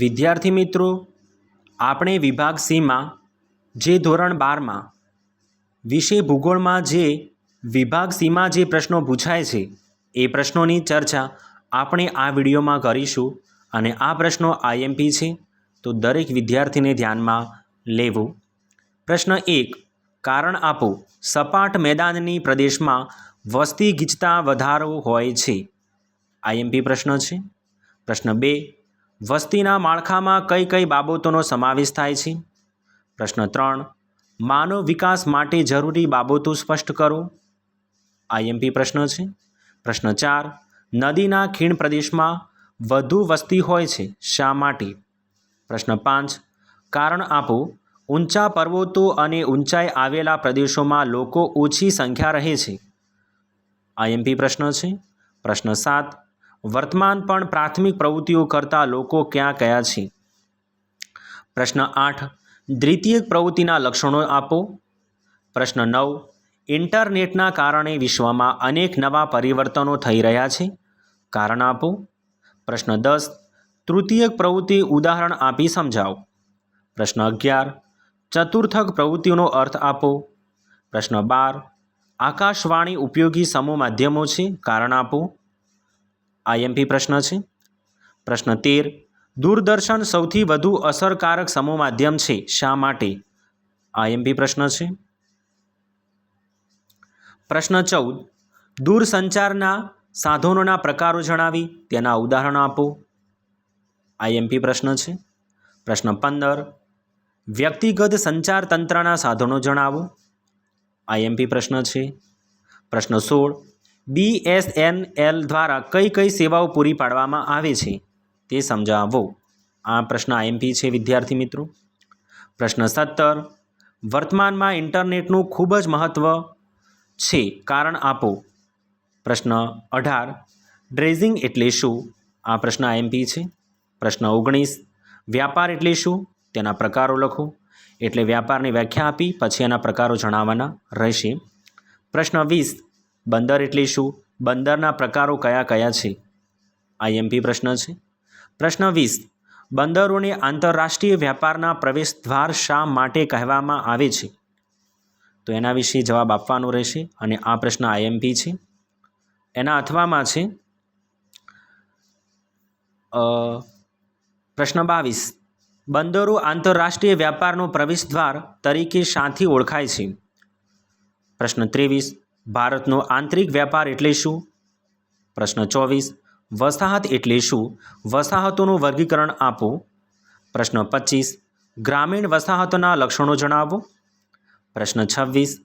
વિદ્યાર્થી મિત્રો, આપણે વિભાગ સીમાં જે ધોરણ બારમાં વિષય ભૂગોળમાં જે વિભાગ સીમાં જે પ્રશ્નો પૂછાય છે, એ પ્રશ્નોની ચર્ચા આપણે આ વિડીયોમાં કરીશું અને આ પ્રશ્નો આઈએમપી છે, તો દરેક વિદ્યાર્થીને ધ્યાનમાં લેવું. પ્રશ્ન એક, કારણ આપો, સપાટ મેદાનની પ્રદેશમાં વસ્તી ગીચતા વધારો હોય છે. આઈએમપી પ્રશ્ન છે. પ્રશ્ન બે વસ્તીના માળખામાં કઈ કઈ બાબતોનો સમાવેશ થાય છે? પ્રશ્ન ત્રણ, માનવ વિકાસ માટે જરૂરી બાબતો સ્પષ્ટ કરો. આઈએમપી પ્રશ્ન છે. પ્રશ્ન ચાર, નદીના ખીણ પ્રદેશમાં વધુ વસ્તી હોય છે, શા માટે? પ્રશ્ન પાંચ, કારણ આપો, ઊંચા પર્વતો અને ઊંચાઈ આવેલા પ્રદેશોમાં લોકો ઓછી સંખ્યા રહે છે. આઈએમપી પ્રશ્ન છે. પ્રશ્ન સાત વર્તમાન પણ પ્રાથમિક પ્રવૃત્તિઓ કરતા લોકો ક્યાં કયા છે? પ્રશ્ન આઠ દ્વિતીયક પ્રવૃત્તિના લક્ષણો આપો. પ્રશ્ન નવ, ઇન્ટરનેટના કારણે વિશ્વમાં અનેક નવા પરિવર્તનો થઈ રહ્યા છે. કારણ આપો. પ્રશ્ન દસ તૃતીયક પ્રવૃત્તિ ઉદાહરણ આપી સમજાવો. પ્રશ્ન અગિયાર, ચતુર્થક પ્રવૃત્તિઓનો અર્થ આપો. પ્રશ્ન બાર, આકાશવાણી ઉપયોગી સમૂહ માધ્યમો છે. કારણ આપો. આઈએમપી પ્રશ્ન છે. પ્રશ્ન તેર, દૂરદર્શન સૌથી વધુ અસરકારક સમૂહ માધ્યમ છે શા માટે? આઈએમપી પ્રશ્ન છે. પ્રશ્ન ચૌદ, દૂરસંચારના સાધનોના પ્રકારો જણાવી, તેના ઉદાહરણો આપો. આઈએમપી પ્રશ્ન છે. પ્રશ્ન પંદર, વ્યક્તિગત સંચાર તંત્રના સાધનો જણાવો. આઈએમપી પ્રશ્ન છે. પ્રશ્ન સોળ બીએસએનએલ દ્વારા કઈ કઈ સેવાઓ પૂરી પાડવામાં આવે છે તે સમજાવો. આ પ્રશ્ન આઈએમપી છે, વિદ્યાર્થી મિત્રો. પ્રશ્ન સત્તર, વર્તમાનમાં ઇન્ટરનેટનું ખૂબ જ મહત્ત્વ છે, કારણ આપો. પ્રશ્ન અઢાર, ડ્રેઝિંગ એટલે શું? આ પ્રશ્ન આઈએમપી છે. પ્રશ્ન ઓગણીસ, વ્યાપાર એટલે શું? તેના પ્રકારો લખો. એટલે વ્યાપારની વ્યાખ્યા આપી, પછી એના પ્રકારો જણાવવાના રહેશે. પ્રશ્ન વીસ બંદર એટલે શું? બંદરના પ્રકારો કયા કયા છે? આઈએમપી પ્રશ્ન છે. પ્રશ્ન વીસ. બંદરોને આંતરરાષ્ટ્રીય વ્યાપારના પ્રવેશ દ્વાર શા માટે કહેવામાં આવે છે? તો એના વિશે જવાબ આપવાનો રહેશે અને આ પ્રશ્ન આઈએમપી છે. એના અથવામાં છે. પ્રશ્ન બાવીસ. બંદરો આંતરરાષ્ટ્રીય વ્યાપારનો પ્રવેશદ્વાર તરીકે શાથી ઓળખાય છે? પ્રશ્ન ત્રેવીસ. ભારતનો આંતરિક વ્યાપાર એટલે શું? પ્રશ્ન ચોવીસ. વસાહત એટલે શું? વસાહતોનું વર્ગીકરણ આપો. પ્રશ્ન પચીસ. ગ્રામીણ વસાહતોના લક્ષણો જણાવો. પ્રશ્ન છવ્વીસ.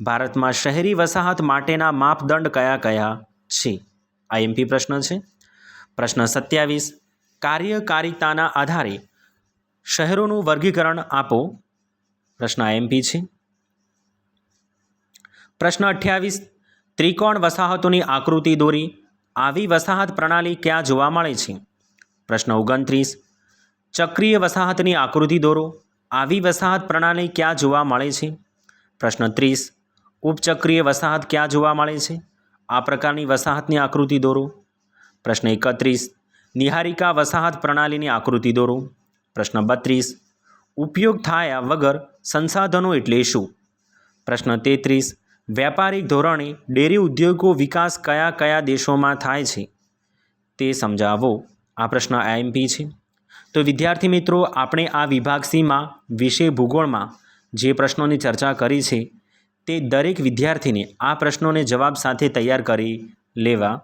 ભારતમાં શહેરી વસાહત માટેના માપદંડ કયા કયા છે? આઈએમપી પ્રશ્ન છે. પ્રશ્ન સત્યાવીસ. કાર્યકારિતાના આધારે શહેરોનું વર્ગીકરણ આપો. પ્રશ્ન આઈએમપી છે. પ્રશ્ન અઠ્યાવીસ. ત્રિકોણ વસાહતોની આકૃતિ દોરી. આવી વસાહત પ્રણાલી ક્યાં જોવા મળે છે? પ્રશ્ન ઓગણત્રીસ. ચક્રીય વસાહતની આકૃતિ દોરો. આવી વસાહત પ્રણાલી ક્યાં જોવા મળે છે? પ્રશ્ન ત્રીસ. ઉપચક્રીય વસાહત ક્યાં જોવા મળે છે? આ પ્રકારની વસાહતની આકૃતિ દોરો. પ્રશ્ન એકત્રીસ. નિહારિકા વસાહત પ્રણાલીની આકૃતિ દોરો. પ્રશ્ન બત્રીસ. ઉપયોગ થયા વગર સંસાધનો એટલે શું? પ્રશ્ન તેત્રીસ. વ્યાપારિક ધોરણે ડેરી ઉદ્યોગો વિકાસ કયા કયા દેશોમાં થાય છે તે સમજાવો. આ પ્રશ્ન આઈએમપી છે. તો વિદ્યાર્થી મિત્રો, આપણે આ વિભાગ સીમાં વિષય ભૂગોળમાં જે પ્રશ્નોની ચર્ચા કરી છે તે દરેક વિદ્યાર્થીને આ પ્રશ્નોને જવાબ સાથે તૈયાર કરી લેવા